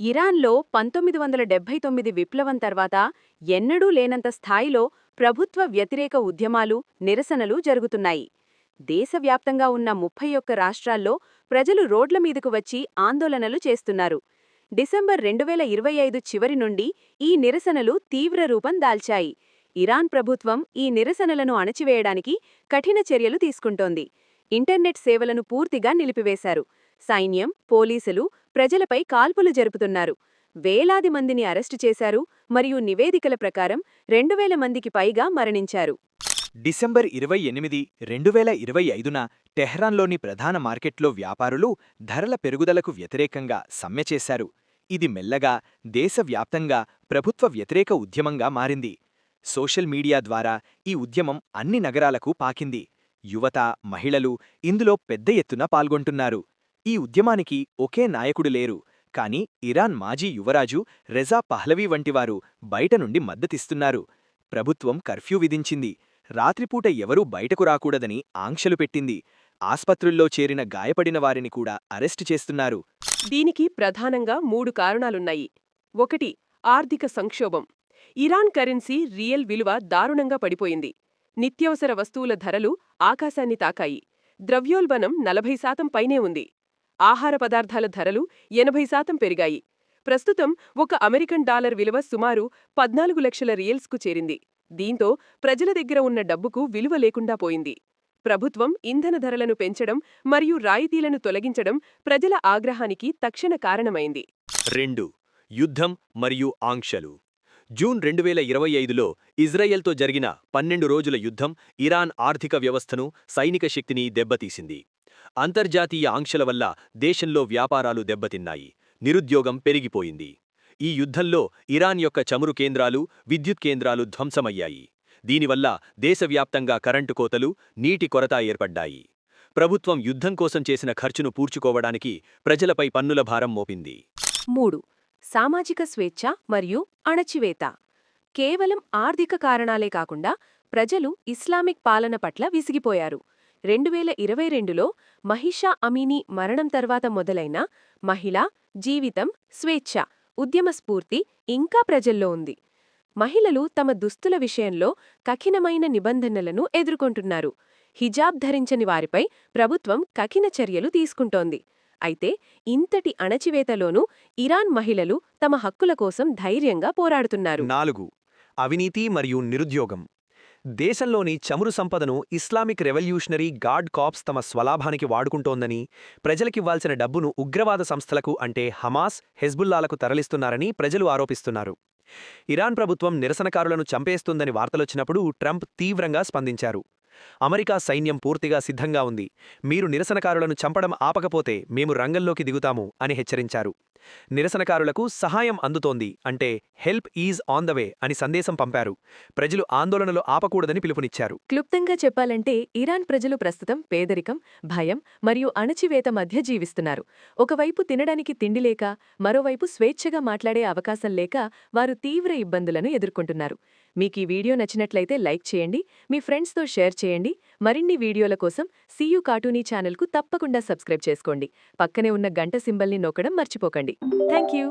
ఇరాన్లో పంతొమ్మిది వందల డెబ్బై తొమ్మిది విప్లవం తర్వాత ఎన్నడూ లేనంత స్థాయిలో ప్రభుత్వ వ్యతిరేక ఉద్యమాలు నిరసనలు జరుగుతున్నాయి. దేశవ్యాప్తంగా ఉన్న ముప్పై ఒక్క రాష్ట్రాల్లో ప్రజలు రోడ్ల మీదకు వచ్చి ఆందోళనలు చేస్తున్నారు. డిసెంబర్ రెండు వేల ఇరవై ఐదు చివరి నుండి ఈ నిరసనలు తీవ్ర రూపం దాల్చాయి. ఇరాన్ ప్రభుత్వం ఈ నిరసనలను అణచివేయడానికి కఠిన చర్యలు తీసుకుంటోంది. ఇంటర్నెట్ సేవలను పూర్తిగా నిలిపివేశారు. సైన్యం పోలీసులు ప్రజలపై కాల్పులు జరుపుతున్నారు. వేలాది మందిని అరెస్టు చేశారు మరియు నివేదికల ప్రకారం రెండు వేల మందికి పైగా మరణించారు. డిసెంబర్ ఇరవై ఎనిమిది రెండు వేల ఇరవై ఐదున టెహ్రాన్లోని ప్రధాన మార్కెట్లో వ్యాపారులు ధరల పెరుగుదలకు వ్యతిరేకంగా సమ్మె చేశారు. ఇది మెల్లగా దేశవ్యాప్తంగా ప్రభుత్వ వ్యతిరేక ఉద్యమంగా మారింది. సోషల్ మీడియా ద్వారా ఈ ఉద్యమం అన్ని నగరాలకు పాకింది. యువత మహిళలు ఇందులో పెద్ద ఎత్తున పాల్గొంటున్నారు. ఈ ఉద్యమానికి ఒకే నాయకుడు లేరు. కాని ఇరాన్ మాజీ యువరాజు రెజా పహ్లవీ వంటివారు బయట నుండి మద్దతిస్తున్నారు. ప్రభుత్వం కర్ఫ్యూ విధించింది. రాత్రిపూట ఎవరూ బయటకు రాకూడదని ఆంక్షలు పెట్టింది. ఆస్పత్రుల్లో చేరిన గాయపడిన వారిని కూడా అరెస్టు చేస్తున్నారు. దీనికి ప్రధానంగా మూడు కారణాలున్నాయి. ఒకటి ఆర్థిక సంక్షోభం. ఇరాన్ కరెన్సీ రియల్ విలువ దారుణంగా పడిపోయింది. నిత్యవసర వస్తువుల ధరలు ఆకాశాన్ని తాకాయి. ద్రవ్యోల్బణం నలభై శాతం పైనే ఉంది. ఆహార పదార్థాల ధరలు ఎనభై శాతం పెరిగాయి. ప్రస్తుతం ఒక అమెరికన్ డాలర్ విలువ సుమారు పద్నాలుగు లక్షల రియల్స్కు చేరింది. దీంతో ప్రజల దగ్గర ఉన్న డబ్బుకు విలువ లేకుండా పోయింది. ప్రభుత్వం ఇంధన ధరలను పెంచడం మరియు రాయితీలను తొలగించడం ప్రజల ఆగ్రహానికి తక్షణ కారణమైంది. రెండు. యుద్ధం మరియు ఆంక్షలు. జూన్ రెండు వేల ఇరవై ఐదులో ఇజ్రాయెల్తో జరిగిన పన్నెండు రోజుల యుద్ధం ఇరాన్ ఆర్థిక వ్యవస్థను సైనిక శక్తిని దెబ్బతీసింది. అంతర్జాతీయ ఆంక్షల వల్ల దేశంలో వ్యాపారాలు దెబ్బతిన్నాయి. నిరుద్యోగం పెరిగిపోయింది. ఈ యుద్ధంలో ఇరాన్ యొక్క చమురు కేంద్రాలు విద్యుత్ కేంద్రాలు ధ్వంసమయ్యాయి. దీనివల్ల దేశవ్యాప్తంగా కరెంటు కోతలు నీటి కొరత ఏర్పడ్డాయి. ప్రభుత్వం యుద్ధం కోసం చేసిన ఖర్చును పూడ్చుకోవడానికి ప్రజలపై పన్నుల భారం మోపింది. మూడు. సామాజిక స్వేచ్ఛ మరియు అణచివేత. కేవలం ఆర్థిక కారణాలే కాకుండా ప్రజలు ఇస్లామిక్ పాలన పట్ల విసిగిపోయారు. రెండు వేల ఇరవై రెండులో మహిషా అమీని మరణం తర్వాత మొదలైన మహిళ జీవితం స్వేచ్ఛ ఉద్యమ స్ఫూర్తి ఇంకా ప్రజల్లో ఉంది. మహిళలు తమ దుస్తుల విషయంలో కఠినమైన నిబంధనలను ఎదుర్కొంటున్నారు. హిజాబ్ ధరించని వారిపై ప్రభుత్వం కఠిన చర్యలు తీసుకుంటోంది. అయితే ఇంతటి అణచివేతలోనూ ఇరాన్ మహిళలు తమ హక్కుల కోసం ధైర్యంగా పోరాడుతున్నారు. నాలుగు అవినీతి మరియు నిరుద్యోగం. దేశంలోని చమురు సంపదను ఇస్లామిక్ రెవల్యూషనరీ గార్డ్ కాప్స్ తమ స్వలాభానికి వాడుకుంటోందని ప్రజలకివ్వాల్సిన డబ్బును ఉగ్రవాద సంస్థలకు అంటే హమాస్ హెజ్బుల్లాలకు తరలిస్తున్నారని ప్రజలు ఆరోపిస్తున్నారు. ఇరాన్ ప్రభుత్వం నిరసనకారులను చంపేస్తుందని వార్తలొచ్చినప్పుడు ట్రంప్ తీవ్రంగా స్పందించారు. అమెరికా సైన్యం పూర్తిగా సిద్ధంగా ఉంది. మీరు నిరసనకారులను చంపడం ఆపకపోతే మేము రంగంలోకి దిగుతాము అని హెచ్చరించారు. నిరసనకారులకు సహాయం అందుతోంది అంటే help is on the way అని సందేశం పంపారు. ప్రజలు ఆందోళనలు ఆపకూడదని పిలుపునిచ్చారు. క్లుప్తంగా చెప్పాలంటే ఇరాన్ ప్రజలు ప్రస్తుతం పేదరికం భయం మరియు అణచివేత మధ్య జీవిస్తున్నారు. ఒకవైపు తినడానికి తిండి లేక మరోవైపు స్వేచ్ఛగా మాట్లాడే అవకాశం లేక వారు తీవ్ర ఇబ్బందులను ఎదుర్కొంటున్నారు. మీకు ఈ వీడియో నచ్చినట్లయితే లైక్ చేయండి మీ ఫ్రెండ్స్తో షేర్ చేయండి. మరిన్ని వీడియోల కోసం సీయూ కార్టూనీ ఛానల్కు తప్పకుండా సబ్స్క్రైబ్ చేసుకోండి. పక్కనే ఉన్న గంట సింబల్ని నొక్కడం మర్చిపోకండి. Thank you